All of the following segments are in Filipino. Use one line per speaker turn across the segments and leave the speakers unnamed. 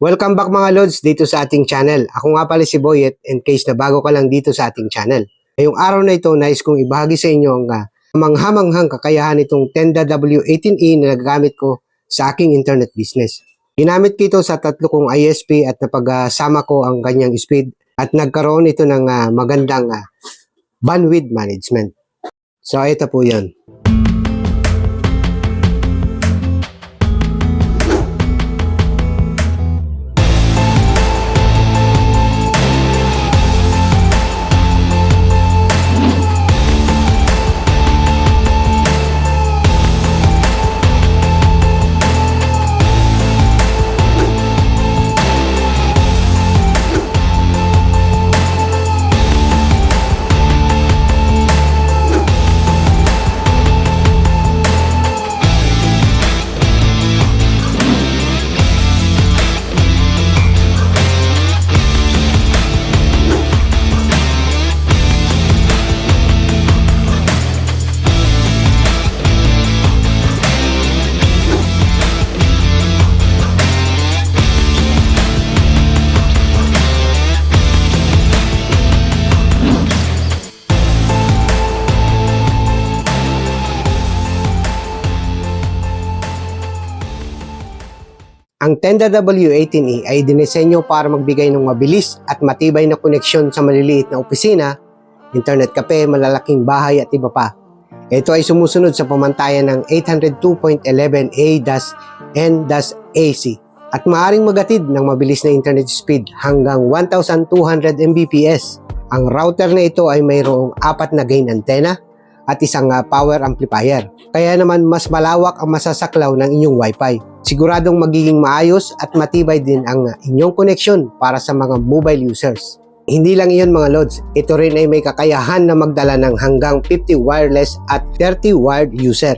Welcome back mga Lods dito sa ating channel. Ako nga pala si Boyet in case na bago ka lang dito sa ating channel. Ngayong araw na ito, nais kong ibahagi sa inyo ang uh, manghamanghang kakayahan nitong Tenda W18E na nagagamit ko sa aking internet business. Ginamit ko ito sa tatlo kong ISP at napagsama ko ang kanyang speed at nagkaroon ito ng uh, magandang uh, bandwidth management. So ito po yan. Ang Tenda W18E ay dinesenyo para magbigay ng mabilis at matibay na koneksyon sa maliliit na opisina, internet cafe, malalaking bahay at iba pa. Ito ay sumusunod sa pamantayan ng 802.11a-n-AC at maaring magatid ng mabilis na internet speed hanggang 1,200 Mbps. Ang router na ito ay mayroong apat na gain antenna at isang uh, power amplifier. Kaya naman mas malawak ang masasaklaw ng inyong wifi. Siguradong magiging maayos at matibay din ang inyong connection para sa mga mobile users. Hindi lang iyon mga lods, ito rin ay may kakayahan na magdala ng hanggang 50 wireless at 30 wired user.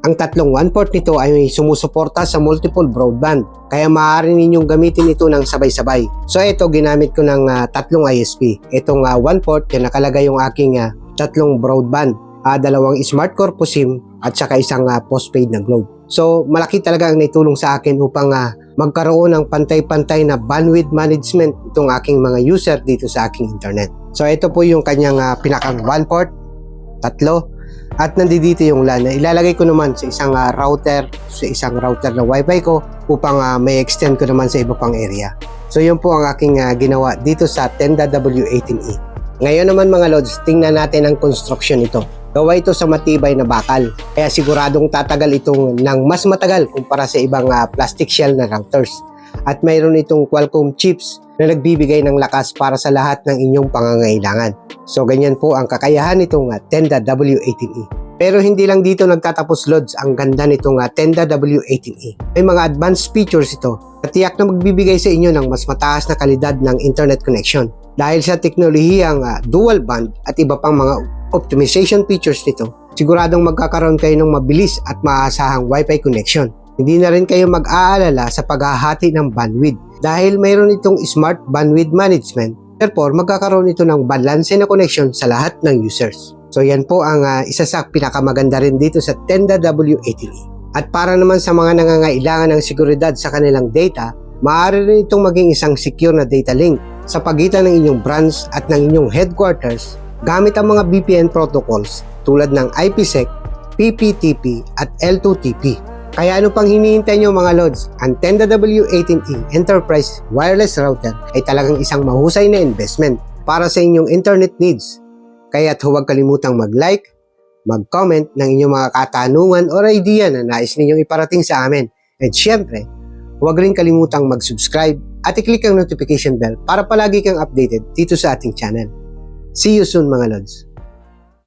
Ang tatlong 1 port nito ay may sumusuporta sa multiple broadband, kaya maaari ninyong gamitin ito ng sabay-sabay. So ito ginamit ko ng uh, tatlong ISP. Itong uh, 1 port, yan nakalagay yung aking uh, tatlong broadband, uh, dalawang smart core po SIM at saka isang uh, postpaid na Globe. So malaki talaga ang naitulong sa akin upang uh, magkaroon ng pantay-pantay na bandwidth management itong aking mga user dito sa aking internet. So ito po yung kanyang uh, pinakang one port, tatlo, at nandito yung LAN ilalagay ko naman sa isang uh, router, sa isang router na wifi ko upang uh, may extend ko naman sa iba pang area. So yun po ang aking uh, ginawa dito sa Tenda W18E. Ngayon naman mga lods, tingnan natin ang construction ito. Gawa ito sa matibay na bakal. Kaya siguradong tatagal itong ng mas matagal kumpara sa ibang uh, plastic shell na routers. At mayroon itong Qualcomm chips na nagbibigay ng lakas para sa lahat ng inyong pangangailangan. So ganyan po ang kakayahan nitong uh, Tenda W18E. Pero hindi lang dito nagtatapos loads ang ganda nitong uh, Tenda W18E. May mga advanced features ito at tiyak na magbibigay sa inyo ng mas mataas na kalidad ng internet connection. Dahil sa teknolohiyang uh, dual band at iba pang mga optimization features nito, siguradong magkakaroon kayo ng mabilis at maasahang Wi-Fi connection. Hindi na rin kayo mag-aalala sa paghahati ng bandwidth dahil mayroon itong Smart Bandwidth Management. Therefore, magkakaroon ito ng balance na connection sa lahat ng users. So yan po ang uh, isa sa pinakamaganda rin dito sa Tenda W18E. At para naman sa mga nangangailangan ng seguridad sa kanilang data, maaari rin itong maging isang secure na data link sa pagitan ng inyong branch at ng inyong headquarters gamit ang mga VPN protocols tulad ng IPsec, PPTP at L2TP. Kaya ano pang hinihintay nyo mga lods? Ang Tenda W18E Enterprise Wireless Router ay talagang isang mahusay na investment para sa inyong internet needs. Kaya't huwag kalimutang mag-like, mag-comment ng inyong mga katanungan o idea na nais ninyong iparating sa amin. At syempre, huwag rin kalimutang mag-subscribe at i-click ang notification bell para palagi kang updated dito sa ating channel. See you soon mga lods!